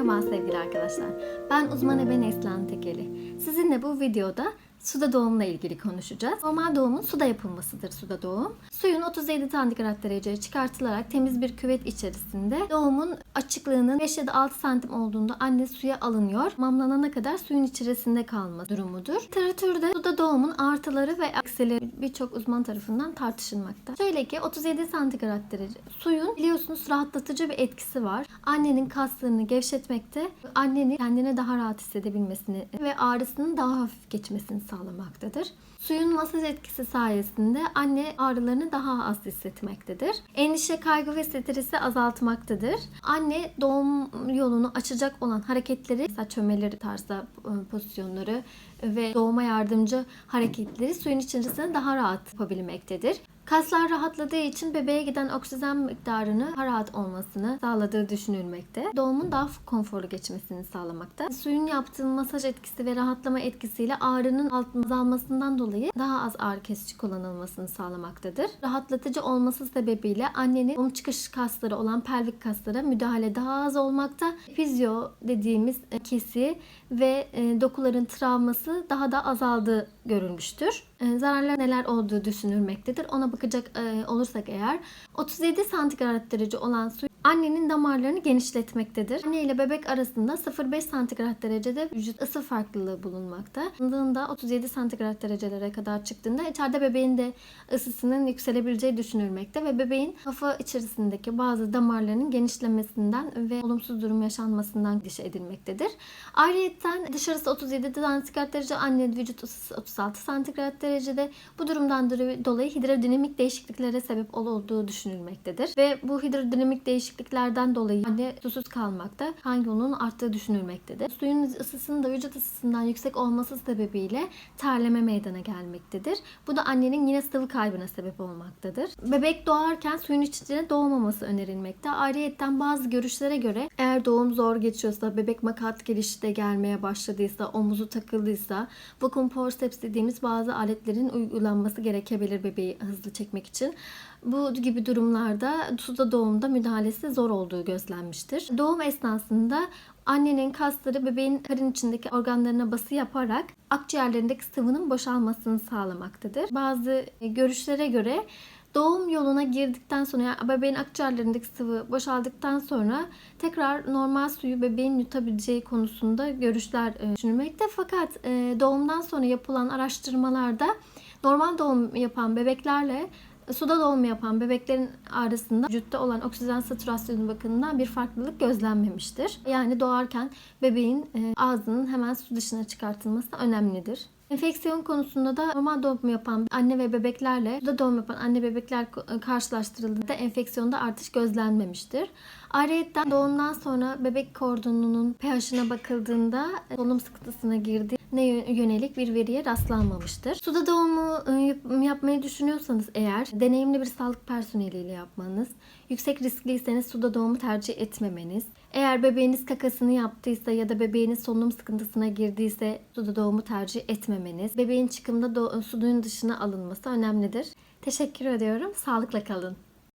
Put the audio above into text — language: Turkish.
Merhaba sevgili arkadaşlar. Ben uzman ebe Neslihan Tekeli. Sizinle bu videoda suda doğumla ilgili konuşacağız. Normal doğumun suda yapılmasıdır suda doğum. Suyun 37 santigrat dereceye çıkartılarak temiz bir küvet içerisinde doğumun açıklığının 5 ya da 6 santim olduğunda anne suya alınıyor. Mamlanana kadar suyun içerisinde kalma durumudur. Literatürde suda doğumun artıları ve eksileri birçok uzman tarafından tartışılmakta. Şöyle ki 37 santigrat derece suyun biliyorsunuz rahatlatıcı bir etkisi var. Annenin kaslarını gevşetmekte, annenin kendine daha rahat hissedebilmesini ve ağrısının daha hafif geçmesini sağlamaktadır. Suyun masaj etkisi sayesinde anne ağrılarını daha az hissetmektedir. Endişe, kaygı ve stresi azaltmaktadır. Anne doğum yolunu açacak olan hareketleri, mesela çömeleri tarzda e, pozisyonları ve doğuma yardımcı hareketleri suyun içerisinde daha rahat yapabilmektedir. Kaslar rahatladığı için bebeğe giden oksijen miktarını daha rahat olmasını sağladığı düşünülmekte. Doğumun daha konforlu geçmesini sağlamakta. Suyun yaptığı masaj etkisi ve rahatlama etkisiyle ağrının azalmasından dolayı daha az ağrı kesici kullanılmasını sağlamaktadır. Rahatlatıcı olması sebebiyle annenin doğum çıkış kasları olan pelvik kaslara müdahale daha az olmakta. Fizyo dediğimiz kesi ve e, dokuların travması daha da azaldığı görülmüştür. E, zararlar neler olduğu düşünülmektedir. Ona bakacak e, olursak eğer 37 santigrat derece olan su annenin damarlarını genişletmektedir. Anne ile bebek arasında 0,5 santigrat derecede vücut ısı farklılığı bulunmakta. Alındığında 37 santigrat derecelere kadar çıktığında içeride bebeğin de ısısının yükselebileceği düşünülmekte ve bebeğin kafa içerisindeki bazı damarlarının genişlemesinden ve olumsuz durum yaşanmasından endişe edilmektedir. Ayrıyeten dışarısı 37 santigrat derece, anne vücut ısısı 36 santigrat derecede. Bu durumdan dolayı hidrodinamik değişikliklere sebep olduğu düşünülmektedir. Ve bu hidrodinamik değişikliklerden dolayı anne susuz kalmakta, kan yolunun arttığı düşünülmektedir. Suyun ısısının da vücut ısısından yüksek olması sebebiyle terleme meydana gelmektedir. Bu da annenin yine sıvı kaybına sebep olmaktadır. Bebek doğarken suyun içine doğmaması önerilmekte. Ayrıyeten bazı görüşlere göre eğer doğum zor geçiyorsa, bebek makat gelişte gelmeye başladıysa, omuzu takıldıysa, vakum forceps dediğimiz bazı aletlerin uygulanması gerekebilir bebeği hızlı çekmek için. Bu gibi durumlarda suda doğumda müdahalesi zor olduğu gözlenmiştir. Doğum esnasında annenin kasları bebeğin karın içindeki organlarına bası yaparak akciğerlerindeki sıvının boşalmasını sağlamaktadır. Bazı görüşlere göre Doğum yoluna girdikten sonra yani bebeğin akciğerlerindeki sıvı boşaldıktan sonra tekrar normal suyu bebeğin yutabileceği konusunda görüşler e, düşünülmekte. Fakat e, doğumdan sonra yapılan araştırmalarda normal doğum yapan bebeklerle suda doğum yapan bebeklerin arasında vücutta olan oksijen satürasyonu bakımından bir farklılık gözlenmemiştir. Yani doğarken bebeğin e, ağzının hemen su dışına çıkartılması önemlidir. Enfeksiyon konusunda da normal doğum yapan anne ve bebeklerle suda doğum yapan anne bebekler karşılaştırıldığında enfeksiyonda artış gözlenmemiştir. Ayrıca doğumdan sonra bebek kordonunun pH'ine bakıldığında solunum sıkıntısına girdiği ne yönelik bir veriye rastlanmamıştır. Suda doğumu ıı, yapmayı düşünüyorsanız eğer deneyimli bir sağlık personeliyle yapmanız, yüksek riskliyseniz suda doğumu tercih etmemeniz, eğer bebeğiniz kakasını yaptıysa ya da bebeğiniz solunum sıkıntısına girdiyse suda doğumu tercih etmemeniz, bebeğin çıkımda suyun dışına alınması önemlidir. Teşekkür ediyorum. Sağlıkla kalın.